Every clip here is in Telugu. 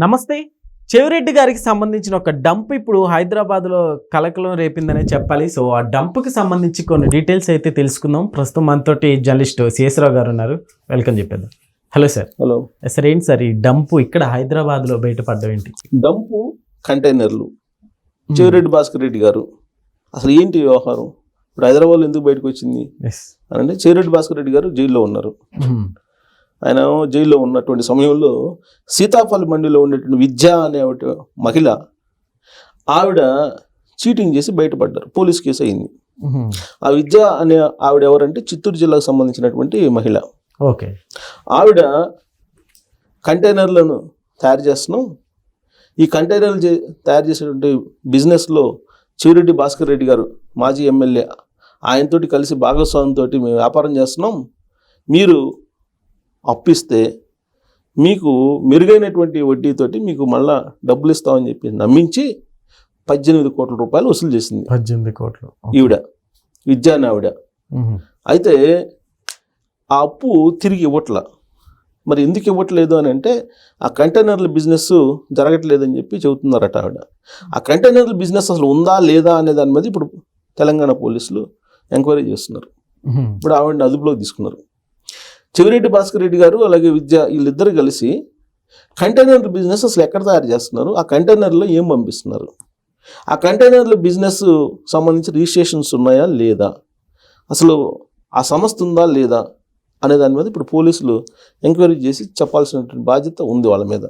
నమస్తే. చెవిరెడ్డి గారికి సంబంధించిన ఒక డంప్ ఇప్పుడు హైదరాబాద్లో కలకలం రేపిందనే చెప్పాలి. సో ఆ డంప్కి సంబంధించి కొన్ని డీటెయిల్స్ అయితే తెలుసుకుందాం. ప్రస్తుతం మనతోటి జర్నలిస్ట్ శేషరావు గారు ఉన్నారు. వెల్కమ్ చెప్పేద్దాం. Hello sir. హలో. సార్ ఏంటి సార్ ఈ డంప్ ఇక్కడ హైదరాబాద్లో బయటపడ్డం ఏంటి? డంపు కంటైనర్లు. చెవిరెడ్డి భాస్కర్ రెడ్డి గారు. అసలు ఏంటి వ్యవహారం? ఇప్పుడు హైదరాబాద్లో ఎందుకు బయటకు వచ్చింది? అంటే చెవిరెడ్డి భాస్కర్ రెడ్డి గారు జైల్లో ఉన్నారు. ఆయన జైల్లో ఉన్నటువంటి సమయంలో సీతాఫల మండిలో ఉండేటువంటి విద్య అనే ఒక మహిళ ఆవిడ చీటింగ్ చేసి బయటపడ్డారు. పోలీస్ కేసు అయింది. ఆ విద్య అనే ఆవిడ ఎవరంటే చిత్తూరు జిల్లాకు సంబంధించినటువంటి మహిళ. ఓకే. ఆవిడ కంటైనర్లను తయారు చేస్తున్నాం ఈ కంటైనర్లు తయారు చేసేటువంటి బిజినెస్లో చివరెడ్డి భాస్కర్ రెడ్డి గారు మాజీ ఎమ్మెల్యే ఆయనతోటి కలిసి భాగస్వామితో మేము వ్యాపారం చేస్తున్నాం. మీరు అప్పిస్తే మీకు మెరుగైనటువంటి వడ్డీతోటి మీకు మళ్ళా డబ్బులు ఇస్తామని చెప్పి నమ్మించి పద్దెనిమిది కోట్ల రూపాయలు వసూలు చేసింది. పద్దెనిమిది కోట్లు. ఈవిడ విద్యా అని ఆవిడ. అయితే ఆ అప్పు తిరిగి ఇవ్వట్ల. మరి ఎందుకు ఇవ్వట్లేదు అని అంటే ఆ కంటైనర్ల బిజినెస్ జరగట్లేదని చెప్పి చెబుతున్నారట ఆవిడ. ఆ కంటైనర్ల బిజినెస్ అసలు ఉందా లేదా అనే దాని మీద ఇప్పుడు తెలంగాణ పోలీసులు ఎంక్వైరీ చేస్తున్నారు. ఇప్పుడు ఆవిడని అదుపులోకి తీసుకున్నారు. చెవిరెడ్డి భాస్కర్ రెడ్డి గారు అలాగే విద్య వీళ్ళిద్దరు కలిసి కంటైనర్ల బిజినెస్ అసలు ఎక్కడ తయారు చేస్తున్నారు? ఆ కంటైనర్లో ఏం పంపిస్తున్నారు? ఆ కంటైనర్ల బిజినెస్ సంబంధించి రిజిస్ట్రేషన్స్ ఉన్నాయా లేదా? అసలు ఆ సంస్థ ఉందా లేదా అనే దాని మీద ఇప్పుడు పోలీసులు ఎంక్వైరీ చేసి చెప్పాల్సినటువంటి బాధ్యత ఉంది వాళ్ళ మీద.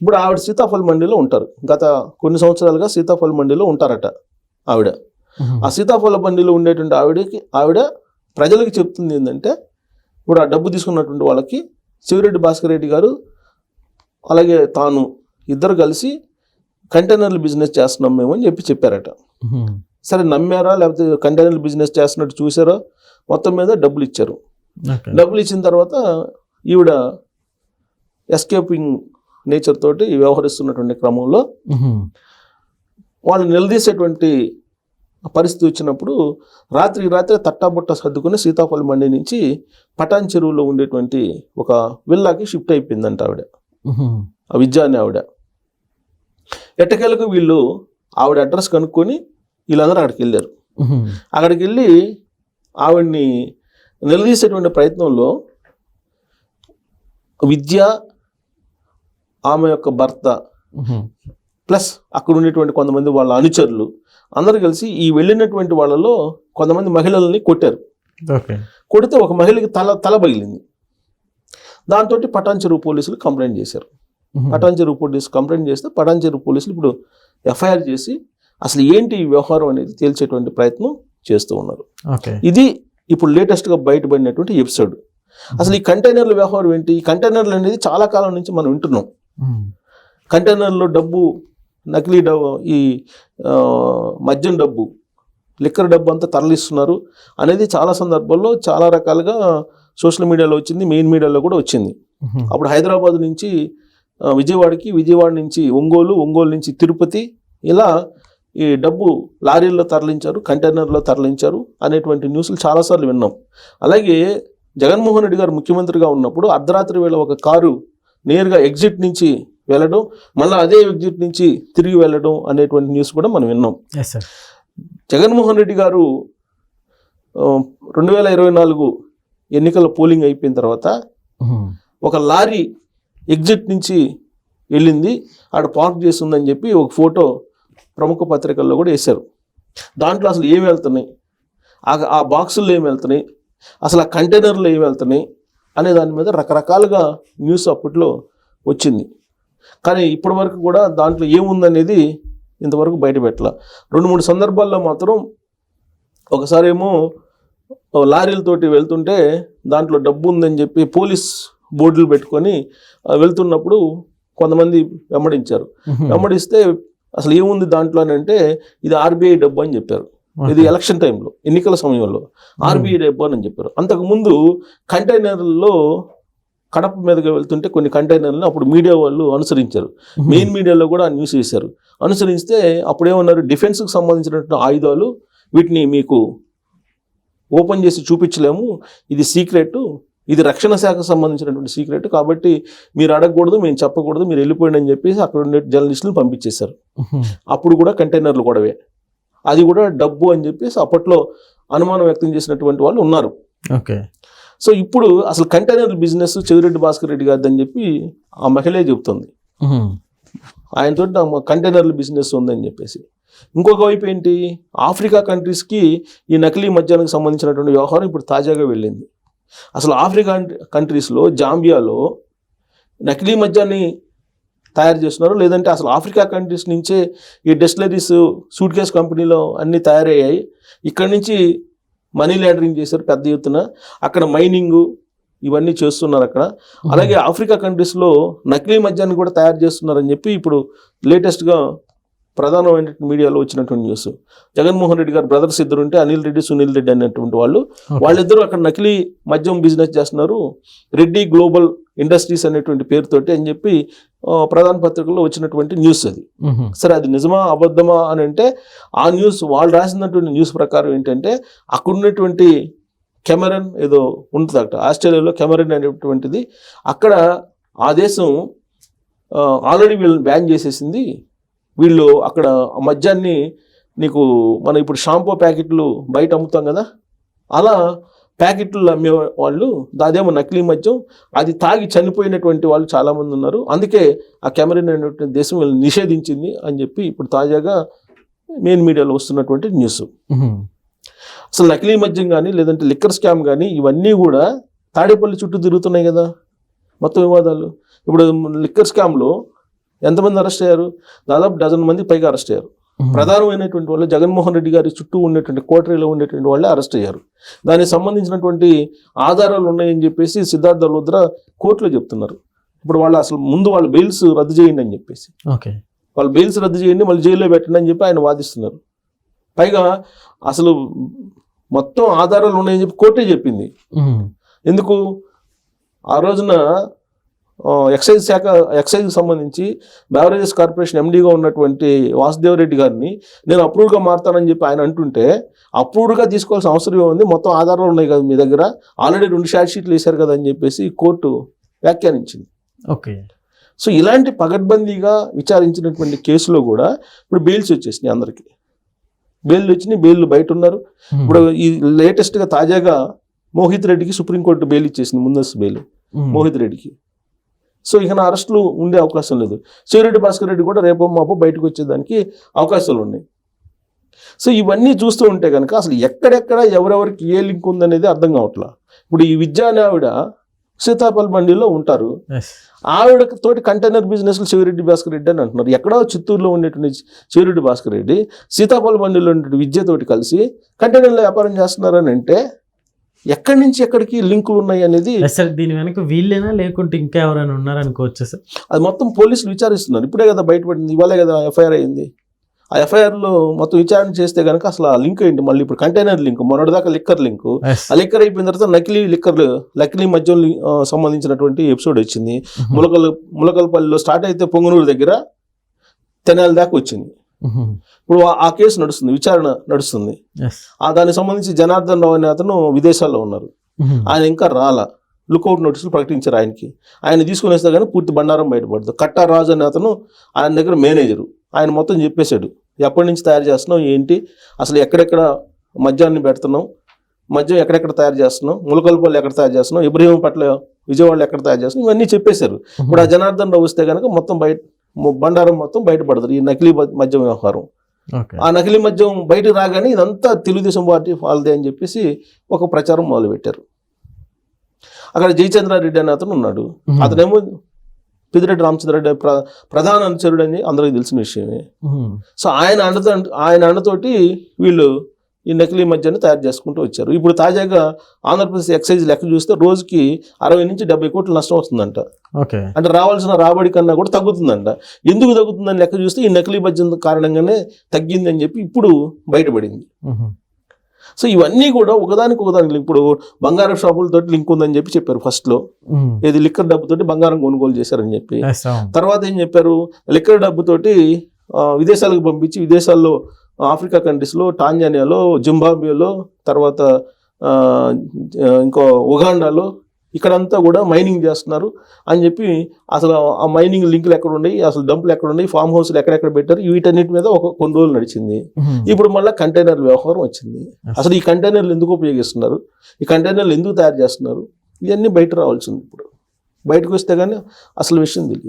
ఇప్పుడు ఆవిడ సీతాఫల్ మండిలో ఉంటారు. గత కొన్ని సంవత్సరాలుగా సీతాఫల్ మండిలో ఉంటారట ఆవిడ. ఆ సీతాఫల బండిలో ఉండేటువంటి ఆవిడకి ఆవిడ ప్రజలకు చెప్తుంది ఏంటంటే ఇప్పుడు ఆ డబ్బు తీసుకున్నటువంటి వాళ్ళకి శివరెడ్డి భాస్కర్ రెడ్డి గారు అలాగే తాను ఇద్దరు కలిసి కంటైనర్లు బిజినెస్ చేస్తున్నాం మేము అని చెప్పి చెప్పారట. సరే నమ్మారా? లేకపోతే కంటైనర్లు బిజినెస్ చేస్తున్నట్టు చూసారా? మొత్తం మీద డబ్బులు ఇచ్చారు. డబ్బులు ఇచ్చిన తర్వాత ఈవిడ ఎస్కేపింగ్ నేచర్ తోటి వ్యవహరిస్తున్నటువంటి క్రమంలో. వాళ్ళు నిలదీసేటువంటి పరిస్థితి వచ్చినప్పుడు రాత్రికి రాత్రి తట్టాబుట్ట సర్దుకుని సీతాఫల మండి నుంచి పటాన్ చెరువులో ఉండేటువంటి ఒక విల్లాకి షిఫ్ట్ అయిపోయిందంట ఆవిడ. ఆ విద్య అనే ఆవిడ ఎట్టకేలకు వీళ్ళు ఆవిడ అడ్రస్ కనుక్కొని వీళ్ళందరూ అక్కడికి వెళ్ళారు. అక్కడికి వెళ్ళి ఆవిడ్ని నిలదీసేటువంటి ప్రయత్నంలో విద్య ఆమె యొక్క భర్త. ప్లస్ అక్కడ ఉండేటువంటి కొంతమంది వాళ్ళ అనుచరులు అందరూ కలిసి ఈ వెళ్ళినటువంటి వాళ్ళలో కొంతమంది మహిళల్ని కొట్టారు. కొడితే ఒక మహిళకి తల తల పగిలింది. దాంతో పటాన్ చెరువు పోలీసులు కంప్లైంట్ చేశారు. మ్మ్. పటాన్ చెరువు పోలీసు కంప్లైంట్ చేస్తే పటాన్ చెరువు పోలీసులు ఇప్పుడు ఎఫ్ఐఆర్ చేసి అసలు ఏంటి ఈ వ్యవహారం అనేది తేల్చేటువంటి ప్రయత్నం చేస్తూ ఉన్నారు. ఇది ఇప్పుడు లేటెస్ట్గా బయటపడినటువంటి ఎపిసోడ్. అసలు ఈ కంటైనర్ల వ్యవహారం ఏంటి? ఈ కంటైనర్లు అనేది చాలా కాలం నుంచి మనం వింటున్నాం. కంటైనర్లో డబ్బు నకిలీ డబ్బు ఈ మద్యం డబ్బు లిక్కర్ డబ్బు అంతా తరలిస్తున్నారు. అనేది చాలా సందర్భాల్లో చాలా రకాలుగా సోషల్ మీడియాలో వచ్చింది మెయిన్ మీడియాలో కూడా వచ్చింది. అప్పుడు హైదరాబాద్ నుంచి విజయవాడకి విజయవాడ నుంచి ఒంగోలు ఒంగోలు నుంచి తిరుపతి ఇలా ఈ డబ్బు లారీల్లో తరలించారు కంటైనర్లో తరలించారు అనేటువంటి న్యూస్లు చాలాసార్లు విన్నాం. అలాగే జగన్మోహన్ రెడ్డి గారు ముఖ్యమంత్రిగా ఉన్నప్పుడు అర్ధరాత్రి వేళ ఒక కారు నేరుగా ఎగ్జిట్ నుంచి వెళ్ళడం మళ్ళీ అదే ఎగ్జిట్ నుంచి తిరిగి వెళ్ళడం అనేటువంటి న్యూస్ కూడా మనం విన్నాం. జగన్మోహన్ రెడ్డి గారు రెండు వేల ఇరవై నాలుగు ఎన్నికల పోలింగ్ అయిపోయిన తర్వాత. ఒక లారీ ఎగ్జిట్ నుంచి వెళ్ళింది ఆడ పార్క్ చేసి ఉందని చెప్పి ఒక ఫోటో ప్రముఖ పత్రికల్లో కూడా వేశారు. దాంట్లో అసలు ఏమి వెళ్తున్నాయి? ఆ ఆ బాక్సుల్లో ఏమి వెళ్తున్నాయి? అసలు ఆ కంటైనర్లో ఏమి వెళ్తున్నాయి? అనే దాని మీద రకరకాలుగా న్యూస్ అప్పట్లో వచ్చింది. కానీ ఇప్పటి వరకు కూడా దాంట్లో ఏముందనేది ఇంతవరకు బయట పెట్టాల. రెండు మూడు సందర్భాల్లో మాత్రం ఒకసారి ఏమో లారీలతోటి వెళ్తుంటే దాంట్లో డబ్బు ఉందని చెప్పి పోలీస్ బోర్డులు పెట్టుకొని వెళ్తున్నప్పుడు కొంతమంది వెంబడించారు. వెంబడిస్తే అసలు ఏముంది దాంట్లో అని అంటే ఇది ఆర్బీఐ డబ్బు అని చెప్పారు. ఇది ఎలక్షన్ టైంలో ఎన్నికల సమయంలో. ఆర్బీఐ డబ్బు అని చెప్పారు. అంతకుముందు కంటైనర్లలో కడప మీదుగా వెళ్తుంటే కొన్ని కంటైనర్లను అప్పుడు మీడియా వాళ్ళు అనుసరించారు. మెయిన్ మీడియాలో కూడా న్యూస్ వేశారు అనుసరిస్తే అప్పుడు ఏమన్నారు డిఫెన్స్కి సంబంధించినటువంటి ఆయుధాలు వీటిని మీకు ఓపెన్ చేసి చూపించలేము. ఇది సీక్రెట్ ఇది రక్షణ శాఖకు సంబంధించినటువంటి సీక్రెట్ కాబట్టి మీరు అడగకూడదు మేము చెప్పకూడదు మీరు వెళ్ళిపోయిండి అని చెప్పేసి అక్కడ ఉండే జర్నలిస్టులు పంపించేశారు. అప్పుడు కూడా కంటైనర్లు గొడవే. అది కూడా డబ్బు అని చెప్పేసి అప్పట్లో అనుమానం వ్యక్తం చేసినటువంటి వాళ్ళు ఉన్నారు. ఓకే. సో ఇప్పుడు అసలు కంటైనర్ బిజినెస్ చెవిరెడ్డి భాస్కర్ రెడ్డి గారిది అని చెప్పి ఆ మహిళే చెబుతుంది. ఆయనతో కంటైనర్ల బిజినెస్ ఉందని చెప్పేసి. ఇంకొక వైపు ఏంటి? ఆఫ్రికా కంట్రీస్కి ఈ నకిలీ మద్యానికి సంబంధించినటువంటి వ్యవహారం ఇప్పుడు తాజాగా వెళ్ళింది. అసలు ఆఫ్రికా కంట్రీస్లో జాంబియాలో నకిలీ మద్యాన్ని తయారు చేస్తున్నారు లేదంటే అసలు ఆఫ్రికా కంట్రీస్ నుంచే ఈ డెస్టిలరీస్ సూట్ కేస్ కంపెనీలో అన్నీ తయారయ్యాయి. ఇక్కడి నుంచి మనీ లాండరింగ్ చేశారు పెద్ద ఎత్తున. అక్కడ మైనింగ్ ఇవన్నీ చేస్తున్నారు అక్కడ. అలాగే ఆఫ్రికా కంట్రీస్లో నకిలీ మద్యాన్ని కూడా తయారు చేస్తున్నారని చెప్పి ఇప్పుడు లేటెస్ట్గా ప్రధానమైన మీడియాలో వచ్చినటువంటి న్యూస్. జగన్మోహన్ రెడ్డి గారు బ్రదర్స్ ఇద్దరు ఉంటే అనిల్ రెడ్డి సునీల్ రెడ్డి అనేటువంటి వాళ్ళు. వాళ్ళిద్దరూ అక్కడ నకిలీ మద్యం బిజినెస్ చేస్తున్నారు. రెడ్డి గ్లోబల్ ఇండస్ట్రీస్ అనేటువంటి పేరుతోటి అని చెప్పి ప్రధాన పత్రికల్లో వచ్చినటువంటి న్యూస్ అది. సరే అది నిజమా అబద్ధమా అని అంటే ఆ న్యూస్ వాళ్ళు రాసినటువంటి న్యూస్ ప్రకారం ఏంటంటే అక్కడ ఉన్నటువంటి కెమెరన్ ఏదో ఉంటుంది అక్కడ ఆస్ట్రేలియాలో కెమెరన్ అనేటువంటిది అక్కడ ఆ దేశం ఆల్రెడీ వీళ్ళని బ్యాన్ చేసేసింది వీళ్ళు అక్కడ మద్యాన్ని నీకు మనం ఇప్పుడు షాంపూ ప్యాకెట్లు బయట అమ్ముతాం కదా అలా ప్యాకెట్లు అమ్మే వాళ్ళు అదేమో నకిలీ మద్యం అది తాగి చనిపోయినటువంటి వాళ్ళు చాలామంది ఉన్నారు. అందుకే ఆ కెమెరన్ అనేటువంటి దేశం వీళ్ళని నిషేధించింది అని చెప్పి ఇప్పుడు తాజాగా మెయిన్ మీడియాలో వస్తున్నటువంటి న్యూస్. అసలు నకిలీ మద్యం కానీ లేదంటే లిక్కర్ స్కామ్ కానీ ఇవన్నీ కూడా తాడేపల్లి చుట్టూ తిరుగుతున్నాయి కదా. మొత్తం వివాదాలు. ఇప్పుడు లిక్కర్ స్కామ్లో ఎంతమంది అరెస్ట్ అయ్యారు? దాదాపు డజన్ మంది పైగా అరెస్ట్ అయ్యారు. ప్రధానమైనటువంటి వాళ్ళు జగన్మోహన్ రెడ్డి గారి చుట్టూ ఉన్నటువంటి కోటరీలో ఉండేటువంటి వాళ్ళే అరెస్ట్ అయ్యారు. దానికి సంబంధించినటువంటి ఆధారాలు ఉన్నాయని చెప్పేసి సిద్ధార్థ లుద్ర కోర్టులో చెప్తున్నారు. ఇప్పుడు వాళ్ళు అసలు ముందు వాళ్ళ బెయిల్స్ రద్దు చేయండి అని చెప్పేసి. ఓకే. వాళ్ళు బెయిల్స్ రద్దు చేయండి మళ్ళీ జైల్లో పెట్టండి అని చెప్పి ఆయన వాదిస్తున్నారు. పైగా అసలు మొత్తం ఆధారాలు ఉన్నాయని చెప్పి కోర్టే చెప్పింది. ఎందుకు? ఆ రోజున ఎక్సైజ్ శాఖ ఎక్సైజ్కి సంబంధించి బెవరేజెస్ కార్పొరేషన్ ఎండీగా ఉన్నటువంటి వాసుదేవ్ రెడ్డి గారిని నేను అప్రూవ్గా మారుతానని చెప్పి ఆయన అంటుంటే అప్రూవ్డ్గా తీసుకోవాల్సిన అవసరం ఉంది మొత్తం ఆధారాలు ఉన్నాయి కదా మీ దగ్గర? ఆల్రెడీ రెండు షార్ట్ షీట్లు వేశారు కదా అని చెప్పేసి కోర్టు వ్యాఖ్యానించింది. ఓకే. సో ఇలాంటి పగడ్బందీగా విచారించినటువంటి కేసులో కూడా ఇప్పుడు బెయిల్స్ వచ్చేసినాయి అందరికీ. బెయిల్ వచ్చినాయి బెయిల్ బయట ఉన్నారు. ఇప్పుడు ఈ లేటెస్ట్గా తాజాగా మోహిత్ రెడ్డికి సుప్రీంకోర్టు బెయిల్ ఇచ్చేసింది ముందస్తు బెయిల్. మోహిత్ రెడ్డికి. సో ఇక అరెస్టులు ఉండే అవకాశం లేదు. శివరెడ్డి భాస్కర్ రెడ్డి కూడా రేపో మాపో బయటకు వచ్చేదానికి అవకాశాలు ఉన్నాయి. సో ఇవన్నీ చూస్తూ ఉంటే కనుక అసలు ఎక్కడెక్కడ ఎవరెవరికి ఏ లింక్ ఉందనేది అర్థం కావట్లా. ఇప్పుడు ఈ విద్యా అనే ఆవిడ సీతాపల్ బండిలో ఉంటారు. ఆవిడ తోటి కంటైనర్ బిజినెస్ శివరెడ్డి భాస్కర్ రెడ్డి అని అంటున్నారు. ఎక్కడో చిత్తూరులో ఉండేటువంటి శివరెడ్డి భాస్కర్ రెడ్డి సీతాపల్ బండిలో ఉండే విద్యతోటి కలిసి కంటైనర్లో వ్యాపారం చేస్తున్నారని అంటే ఎక్కడి నుంచి ఎక్కడికి లింకులు ఉన్నాయి అనేది అసలు దీని వెనక వీళ్ళేనా లేకుంటే ఇంకా ఎవరైనా ఉన్నారనుకోవచ్చా సార్ అది మొత్తం పోలీసులు విచారిస్తున్నారు ఇప్పుడే కదా బయటపడింది ఇవాళే కదా ఎఫ్ఐఆర్ అయింది ఆ ఎఫ్ఐఆర్లో మొత్తం విచారణ చేస్తే కనుక అసలు ఆ లింక్ ఏంటి మళ్ళీ ఇప్పుడు కంటైనర్ లింక్ మొన్నటిదాకా లిక్కర్ లింక్. ఆ లిక్కర్ అయిపోయిన తర్వాత నకిలీ లిక్కర్ నకిలీ మద్యం సంబంధించినటువంటి ఎపిసోడ్ వచ్చింది. ములకల్ ములకల్పల్లిలో స్టార్ట్ అయితే పొంగనూరు దగ్గర తెనాలి దాకా వచ్చింది. ఇప్పుడు ఆ- కేసు నడుస్తుంది విచారణ నడుస్తుంది. ఆ దానికి సంబంధించి జనార్దన్ రావు అనే అతను విదేశాల్లో ఉన్నారు. ఆయన ఇంకా రాలా. లుకౌట్ నోటీసులు ప్రకటించారు ఆయనకి. ఆయన తీసుకుని వస్తే కానీ పూర్తి బండారం బయటపడదు. కట్టా రాజు అనే అతను ఆయన దగ్గర మేనేజరు. ఆయన మొత్తం చెప్పేశాడు. ఎప్పటి నుంచి తయారు చేస్తున్నాం ఏంటి? అసలు ఎక్కడెక్కడ మద్యాన్ని పెడుతున్నాం మద్యం ఎక్కడెక్కడ తయారు చేస్తున్నాం ములకల్పల్లి ఎక్కడ తయారు చేస్తున్నాం ఇబ్రహీం పట్ల విజయవాడలో ఎక్కడ తయారు చేస్తున్నాం ఇవన్నీ చెప్పేశారు. ఇప్పుడు ఆ జనార్దన్ రావు వస్తే కనుక మొత్తం బయట బండారం మొత్తం బయటపడదు ఈ నకిలీ మద్- మద్యం వ్యవహారం. ఆ నకిలీ మద్యం బయటకు రాగానే ఇదంతా తెలుగుదేశం పార్టీ వాళ్ళదే అని చెప్పేసి ఒక ప్రచారం మొదలుపెట్టారు. అక్కడ జయచంద్రారెడ్డి అనే అతను ఉన్నాడు. అతనేమో పెద్దిరెడ్డి రామచంద్రరెడ్డి ప్ర ప్రధాన అనుచరుడు అని అందరికీ తెలిసిన విషయమే. సో ఆయన అండతో ఆయన అండతోటి వీళ్ళు ఈ నకిలీ మద్యాన్ని తయారు చేసుకుంటూ వచ్చారు ఇప్పుడు తాజాగా ఆంధ్రప్రదేశ్ ఎక్సైజ్ లెక్క చూస్తే రోజుకి అరవై నుంచి డెబ్బై కోట్ల నష్టం వస్తుందంట ఓకే అంటే రావాల్సిన రాబడి కన్నా కూడా తగ్గుతుందంట ఎందుకు తగ్గుతుందని లెక్క చూస్తే ఈ నకిలీ మద్యం కారణంగానే తగ్గింది అని చెప్పి ఇప్పుడు బయటపడింది. సో ఇవన్నీ కూడా ఒకదానికి ఒకదానికి. ఇప్పుడు బంగారం షాపులతో లింక్ ఉందని చెప్పి చెప్పారు ఫస్ట్లో ఉహుం. ఏది లిక్కర్ డబ్బుతోటి బంగారం కొనుగోలు చేశారని చెప్పి. తర్వాత ఏం చెప్పారు లిక్కర్ డబ్బుతోటి విదేశాలకు పంపించి విదేశాల్లో ఆఫ్రికా కంట్రీస్లో టాంజానియాలో జింబాబ్వేలో తర్వాత ఇంకో ఉగాండాలో ఇక్కడంతా కూడా మైనింగ్ చేస్తున్నారు అని చెప్పి అసలు ఆ మైనింగ్ లింకులు ఎక్కడ ఉన్నాయి అసలు డంపులు ఎక్కడ ఉన్నాయి ఫామ్ హౌస్లు ఎక్కడెక్కడ పెట్టారు వీటన్నిటి మీద ఒక కొన్ని రోజులు నడిచింది. ఇప్పుడు మళ్ళీ కంటైనర్ వ్యవహారం వచ్చింది. అసలు ఈ కంటైనర్లు ఎందుకు ఉపయోగిస్తున్నారు? ఈ కంటైనర్లు ఎందుకు తయారు చేస్తున్నారు? ఇవన్నీ బయట రావాల్సింది ఇప్పుడు. బయటకు వస్తే కానీ అసలు విషయం తెలియదు.